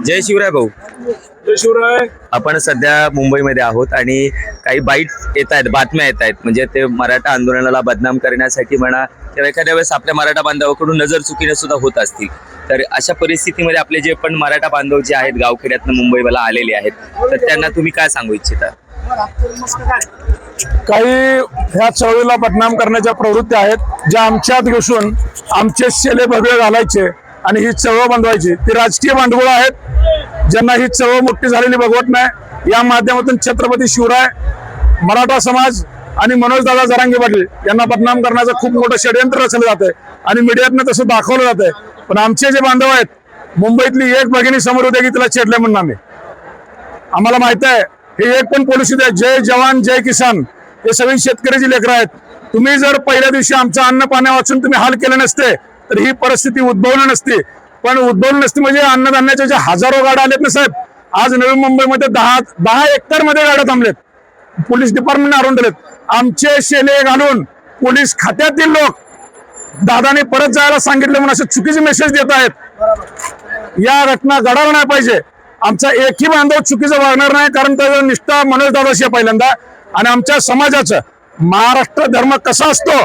जय शिवराय भाऊ. शिवराय. आपण सध्या मुंबईमध्ये आहोत आणि काही बाईट येत आहेत बातम्या येत आहेत. म्हणजे ते मराठा आंदोलनाला बदनाम करण्यासाठी म्हणा किंवा एखाद्या वेळेस आपल्या मराठा बांधवाकडून नजर चुकीने सुद्धा होत असतील. तर अशा परिस्थितीमध्ये आपले जे पण मराठा बांधव जे आहेत गावखेड्यातनं मुंबईला आलेले आहेत तर त्यांना तुम्ही काय सांगू इच्छिता? काही ह्या चळवळीला बदनाम करण्याच्या प्रवृत्ती आहेत. ज्या आमच्यात घुसून आमचे शेले भगवे घालायचे आणि ही चळवळ बांधवायची ती राजकीय भांडवळ आहेत. ज्यांना ही चळवळ मोठी झालेली भगवत नाही या माध्यमातून छत्रपती शिवराय मराठा समाज आणि मनोजदादा जरांगे पाटील यांना बदनाम करण्याचं खूप मोठं षडयंत्र रचलं जातंय आणि मीडियातनं तसं दाखवलं जातंय. पण आमचे जे बांधव आहेत मुंबईतली एक भगिनी समोर होते की तिला छेडले म्हणून आम्ही. आम्हाला माहीत आहे हे एक पण पॉलिसी आहे जय जवान जय किसान हे सगळी शेतकऱ्याची लेकरं आहेत तुम्ही जर पहिल्या दिवशी आमचं अन्न पाण्या वाचून तुम्ही हाल केले नसते तर ही परिस्थिती उद्भवली नसती. पण उद्भवली नसती म्हणजे अन्नधान्याच्या ज्या हजारो गाड्या आलेत ना साहेब आज नवी मुंबईमध्ये दहा दहा एकरमध्ये गाड्या थांबलेत पोलीस डिपार्टमेंटने आणून दिलेत. आमचे शेले घालून पोलीस खात्यातील लोक दादाने परत जायला सांगितले म्हणून असे चुकीचे मेसेज देत आहेत. या घटना घडायला नाही पाहिजे. आमचा एकही बांधव चुकीचं वागणार नाही कारण त्याचा निष्ठा मनोज दादाशी पहिल्यांदा. आणि आमच्या समाजाचं महाराष्ट्र धर्म कसा असतो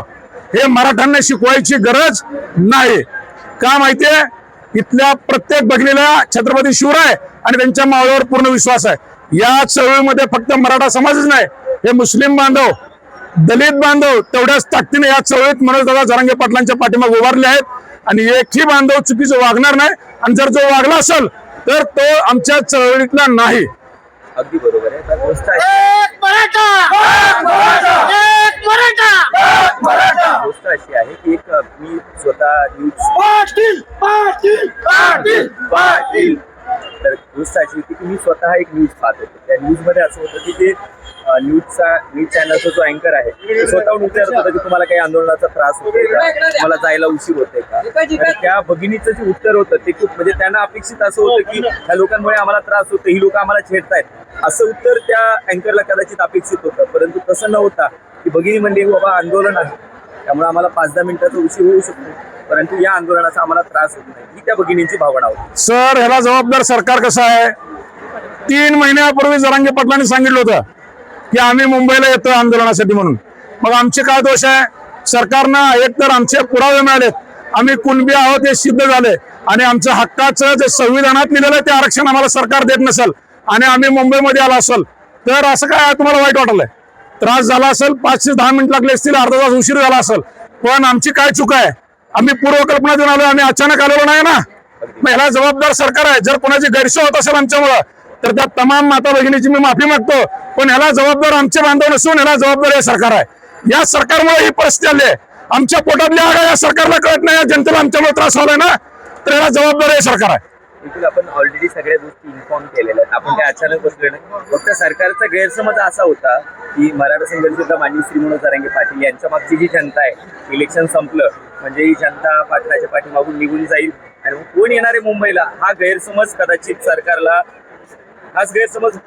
हे मराठ्यांना शिकवायची गरज नाही. का माहितीये? इथल्या प्रत्येक भगिनीला छत्रपती शिवराय आणि त्यांच्या मावळ्यावर पूर्ण विश्वास आहे. या चळवळीमध्ये फक्त मराठा समाजच नाही हे मुस्लिम बांधव दलित बांधव तेवढ्याच ताकदीने या चळवळीत मनोजदादा जरांगे पाटलांच्या पाठीमागे उभारले आहेत. आणि एकही बांधव चुकीचं वागणार नाही. आणि जर जो वागला असेल तर तो आमच्या चळवळीतला नाही. अगदी बरोबर आहे. अशी आहे की एक मी स्वतः न्यूज पाटील पाटील पाटील पाटील. तर गोष्ट अशी होती की मी स्वतः एक न्यूज पाहत होतो त्या न्यूजमध्ये असं होतं की ते न्यूजचा न्यूज चॅनलचा जो अँकर आहे तो स्वतःहून विचारत होता की तुम्हाला काही आंदोलनाचा त्रास होतोय का? तुम्हाला जायला उशीर होतोय का? तर त्या भगिनीचं जे उत्तर होतं ते खूप म्हणजे त्यांना अपेक्षित असं होतं की ह्या लोकांमुळे आम्हाला त्रास होतो ही लोक आम्हाला छेडतायत. असं उत्तर त्या अँकरला कदाचित अपेक्षित होतं. परंतु तसं न होता की भगिनी म्हणजे बाबा आंदोलन आहे. त्यामुळे आम्हाला पाच दहा मिनिटाचा उशीर होऊ शकतो. परंतु या आंदोलनाचा आम्हाला त्रास होत नाही. ही त्या भगिनींची भावना होती. सर ह्याला जबाबदार सरकार कसं आहे? तीन महिन्यापूर्वी जरांगे पाटलांनी सांगितलं होतं की आम्ही मुंबईला येतोय आंदोलनासाठी म्हणून. मग आमचे काय दोष आहे? सरकारनं एक तर आमचे पुरावे मिळालेत. आम्ही कुणबी आहोत हे सिद्ध झाले. आणि आमचं हक्काचं जे संविधानात लिहिलेलं आहे ते आरक्षण आम्हाला सरकार देत नसेल आणि आम्ही मुंबईमध्ये आलो असेल. तर असं काय तुम्हाला वाईट वाटलंय? त्रास झाला असेल पाच ते दहा मिनिट लागले असतील अर्धा तास उशीर झाला असेल. पण आमची काय चूक आहे? आम्ही पूर्वकल्पना देऊन आलो आम्ही अचानक आलेलो नाही ना. मग ह्याला जबाबदार सरकार आहे. जर कोणाची गैरसोय होत असेल आमच्यामुळं तर त्या तमाम माता भगिनीची मी माफी मागतो. पण ह्याला जबाबदार आमचे बांधव नसून ह्याला जबाबदार हे सरकार आहे. या सरकारमुळे ही परिस्थिती आली आहे. आमच्या पोटातल्या आगा या सरकारला कळत नाही या जनतेला आमच्यामुळे त्रास होलाय ना. तर ह्याला जबाबदार हे सरकार आहे. बिलकुल आपण ऑलरेडी सगळ्या गोष्टी इन्फॉर्म केलेल्या आहेत. आपण काय अचानक बसलो नाही. फक्त सरकारचा गैरसमज असा होता की मराठा संघर्षाचा मानवी श्री मनोज जरांगे पाटील यांच्या मागची जी जनता आहे इलेक्शन संपलं म्हणजे ही जनता पाटलाच्या पाठीमागून निघून जाईल. आणि कोण येणार आहे मुंबईला? हा गैरसमज कदाचित सरकारला हाच गैरसमज